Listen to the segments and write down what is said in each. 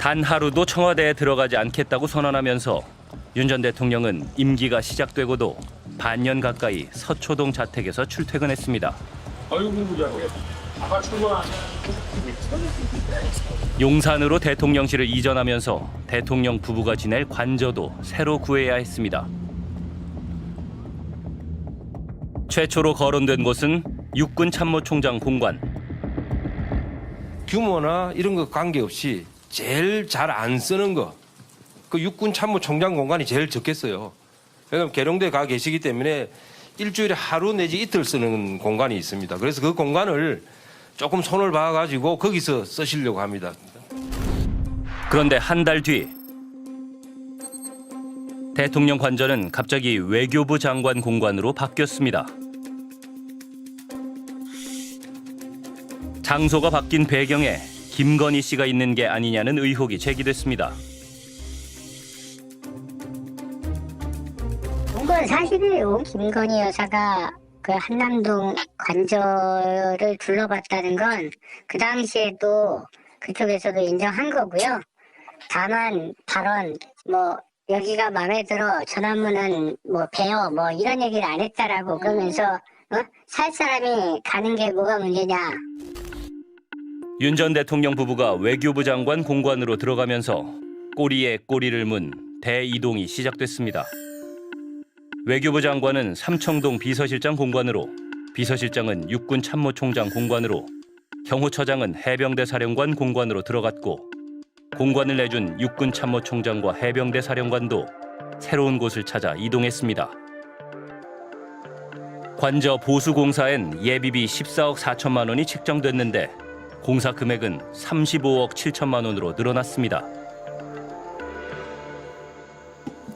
단 하루도 청와대에 들어가지 않겠다고 선언하면서 윤 전 대통령은 임기가 시작되고도 반년 가까이 서초동 자택에서 출퇴근했습니다. 용산으로 대통령실을 이전하면서 대통령 부부가 지낼 관저도 새로 구해야 했습니다. 최초로 거론된 곳은 육군 참모총장 공관. 규모나 이런 거 관계없이 제일 잘 안 쓰는 거. 그 육군 참모총장 공간이 제일 적겠어요. 왜냐하면 계룡대 가 계시기 때문에 일주일에 하루 내지 이틀 쓰는 공간이 있습니다. 그래서 그 공간을 조금 손을 봐가지고 거기서 쓰시려고 합니다. 그런데 한 달 뒤 대통령 관저는 갑자기 외교부 장관 공관으로 바뀌었습니다. 장소가 바뀐 배경에 김건희 씨가 있는 게 아니냐는 의혹이 제기됐습니다. 그건 사실이에요. 김건희 여사가 그 한남동 관저를 둘러봤다는 건 그 당시에도 그쪽에서도 인정한 거고요. 다만 발언 뭐 여기가 마음에 들어 전화문은 뭐 배워 뭐 이런 얘기를 안 했다라고 그러면서 어? 살 사람이 가는 게 뭐가 문제냐. 윤 전 대통령 부부가 외교부 장관 공관으로 들어가면서 꼬리에 꼬리를 문 대이동이 시작됐습니다. 외교부 장관은 삼청동 비서실장 공관으로, 비서실장은 육군 참모총장 공관으로, 경호처장은 해병대 사령관 공관으로 들어갔고 공관을 내준 육군 참모총장과 해병대 사령관도 새로운 곳을 찾아 이동했습니다. 관저 보수 공사엔 예비비 14억 4천만 원이 책정됐는데 공사 금액은 35억 7천만 원으로 늘어났습니다.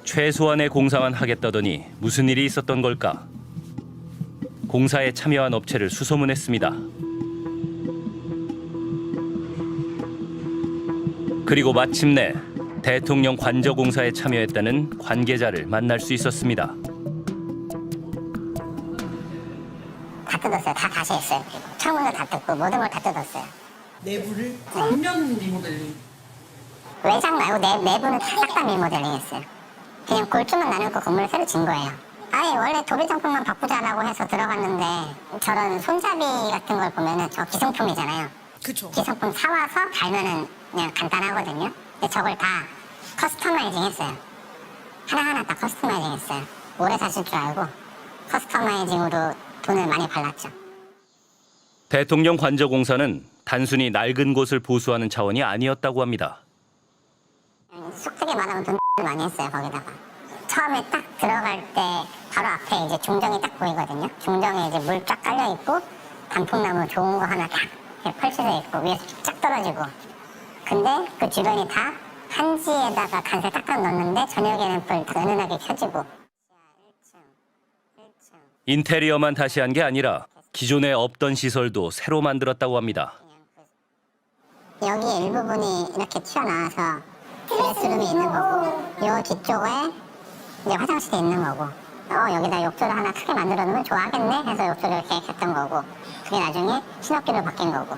최소한의 공사만 하겠다더니 무슨 일이 있었던 걸까? 공사에 참여한 업체를 수소문했습니다. 그리고 마침내 대통령 관저 공사에 참여했다는 관계자를 만날 수 있었습니다. 다 뜯었어요. 다 다시 했어요. 창문도 다 뜯고 모든 걸 다 뜯었어요. 내부를 전면 리모델링. 외장 말고 내, 내부는 싹다 리모델링 했어요. 그냥 골조만 나누고 건물을 새로 진 거예요. 아예 원래 도배장품만 바꾸자라고 해서 들어갔는데 저런 손잡이 같은 걸 보면은 저 기성품이잖아요. 그쵸. 기성품 사와서 달면은 그냥 간단하거든요. 근데 저걸 다 커스터마이징 했어요. 하나하나 다 커스터마이징 했어요. 오래 사실 줄 알고 커스터마이징으로 돈을 많이 발랐죠. 대통령 관저 공사는 단순히 낡은 곳을 보수하는 차원이 아니었다고 합니다. 속되게 말하면 돈 많이 했어요 거기다가 처음에 딱 들어갈 때 바로 앞에 이제 중정이 딱 보이거든요 중정에 이제 물 쫙 깔려 있고 단풍나무 좋은 거 하나 딱 펼쳐져 있고 위에서 쫙 떨어지고 근데 그 주변이 다 한지에다가 간세 딱딱 넣었는데 저녁에는 불 은은하게 켜지고 인테리어만 다시 한 게 아니라 기존에 없던 시설도 새로 만들었다고 합니다. 여기 일부분이 이렇게 튀어나와서 드레스룸이 있는 거고 요 뒤쪽에 이제 화장실이 있는 거고 어 여기다 욕조를 하나 크게 만들어 놓으면 좋아하겠네 해서 욕조를 계획했던 거고 그게 나중에 신업기로 바뀐 거고